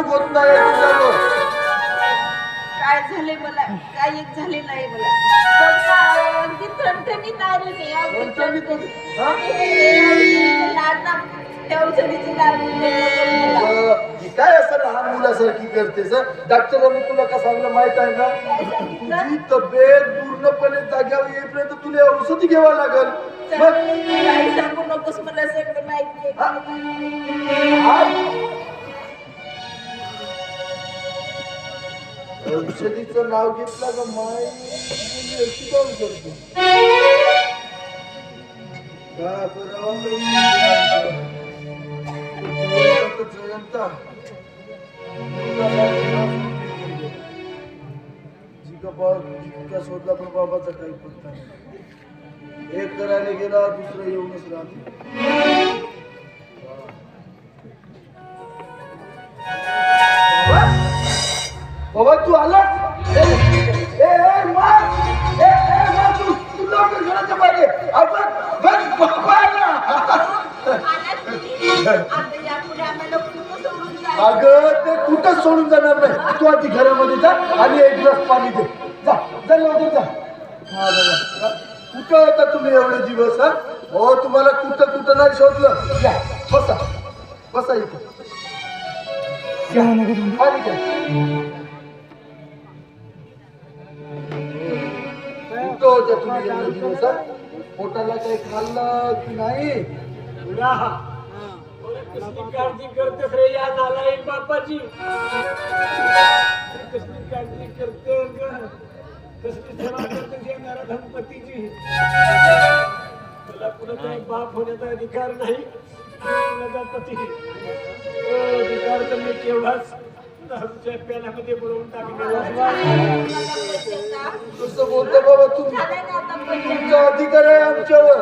उपयोग होत नाही तुझ्यावर काय झाले मला काय एक झाले नाही मला पण ना, अगदी ठणठणीत आले मी. हा? काय असं लहान मुलासारखी करतेस हं? डॉक्टरांनी तुला का सांगलं माहीत आहे ना? तुझी तब्येत पूर्णपणे जाग्यावर येईपर्यंत तुला औषधी घ्यावं लागल मग सांगू नकोस मला सगळं माहिती औषधीचं नाव घेतलं का माय मुली का बरं जयंता जितका शोधला पण बाबाचा काही पत्ता नाही. एक करायला गेला दुसरं येऊनच राहतो. तू आला ए ए ए, ए ए मा तू तू लवकर घराच्या बाहेर आपण बस बाबा आला. आला तुम्ही? कुठं सोडून अगं ते कुठंच सोडून जाणार नाही? तू आधी घरामध्ये जा आणि एक ग्लास पाणी दे. जा जा लवकर जा. हा बाबा कुठं होता तुम्ही एवढे दिवस हा? हो तुम्हाला कुठं कुठं नाही शोधलं. या बसा. बसा इथं. पाणी द्या होत्या तुम्ही एवढे दिवस हा पोटाला काही खाल्लं की नाही? कसली काळजी करतेस रे या नालायक बापाची. कसली काळजी करते ग. कसली सेवा करतेस या नराधमपतीची तुला काही बाप होण्याचा अधिकार नाही. तुझा पती तो. अधिकार तर मी केवढाच. दारूच्या प्याल्यामध्ये बुडवून टाकलेला कसं बोलतो बाबा तुम्ही तुमचा अधिकार आहे आमच्यावर.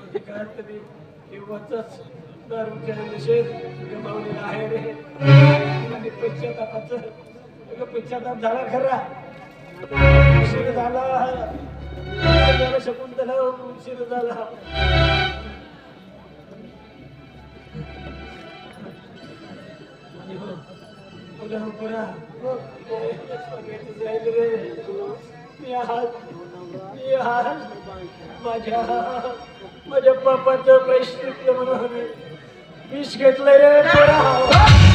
अधिकार तरी केव्हाचाच दारूच्या निषेध गमावलेला आहे रे आणि पश्चातापाचं पश्चाताप झाला खरा उशीर झाला उशीर झाला शकुंतला उशीर झाला मी आहात मी आहात माझ्या माझ्या पापाचं प्रायश्चित्त म्हणून विष घेतलंय रे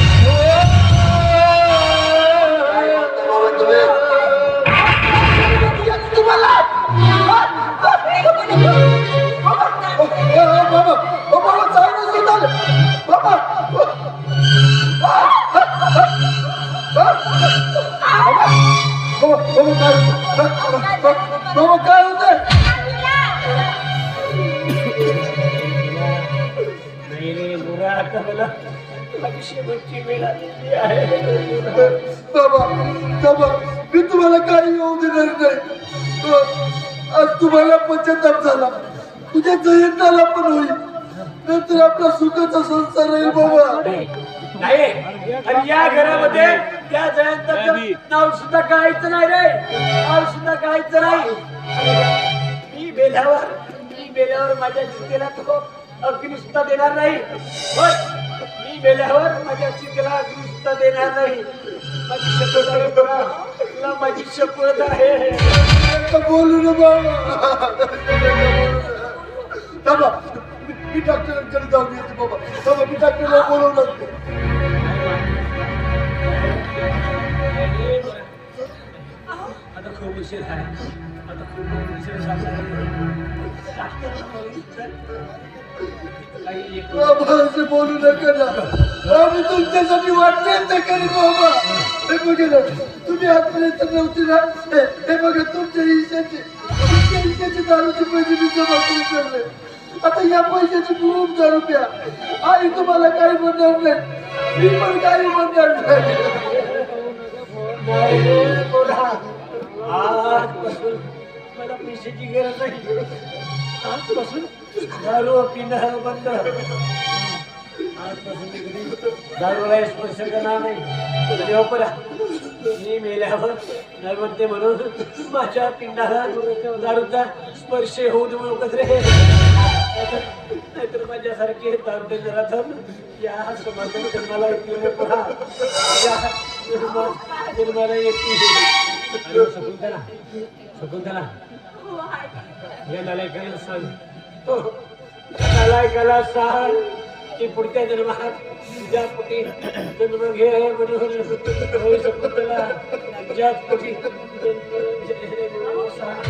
आता मला माझी शेवटची वेळ आलेली आहे. बाबा बाबा मी तुम्हाला काही येऊ देणार नाही. आज तुम्हाला पश्चाताप झाला. तुझ्या जयंताला पण होईल. नंतर आपला सुखाचा संसार राहील बाबा. नाही आणि या घरामध्ये त्या जयंताचं नाव सुद्धा काढायचं नाही रे. नाव सुद्धा काढायचं नाही. मी बेल्यावर मी बेल्यावर माझ्या चितेला तो अग्नी सुद्धा देणार नाही. मी बेल्यावर माझ्या चितेला अग्नी सुद्धा देणार नाही. माझी शपथ आहे तुला माझी शपथ आहे. नका बोलू ना बाबा बाबा मी- डॉक्टरांकडे जाऊन येते बाबा. बाबा मी डॉक्टरला बोलवून लागते आता खूप उशीर आहे आता खूप उशीर झाला. बाबा असं बोलू नका ना. आम्ही तुमच्यासाठी वाटतेच ते करी बाबा. हे बघा तुम्ही आजपर्यंत नव्हते ना. हे- बघा तुमच्या हिशाचे तुमच्या हिशाचे दारूचे पैसे मी जमा करून ठेवले. आता या पैशाची खूप दारू प्या. आई तुम्हाला काही म्हणणार नाही. मी पण काही म्हणणार नाही. आजपासून मला पैशाची गरज नाही. आजपासून दारू पिणं बंद आजपासून मी दारूला स्पर्श करणार नाही आणि परा, मी मेल्यावर नैवद्य म्हणून माझ्या पिंडाला दारूचा स्पर्श होऊ देऊ नकोस रे नाहीतर माझ्यासारखे दारू जराथम या समाजात जन्माला येतील पहा या जन्मा- जन्माला शकुंतला शकुंतला या नालायकाला सांग. हो, नालायकाला सांग की पुढच्या जन्मात तुझ्या पोटी जन्म घे म्हणून होय शकुंतला तुझ्याच पोटी जन्म सांग.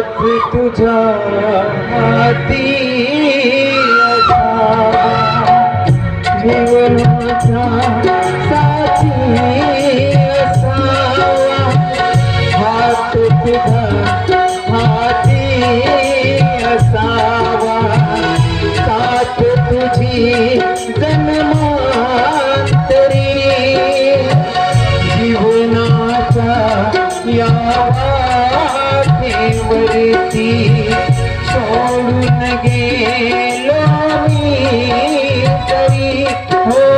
हात तुझ्या हाती जीवनाचा साथी असावा तुझ्या हाती असावा साथ तुझी जीवनाचा વરતી છોડું ગેલો કરી હો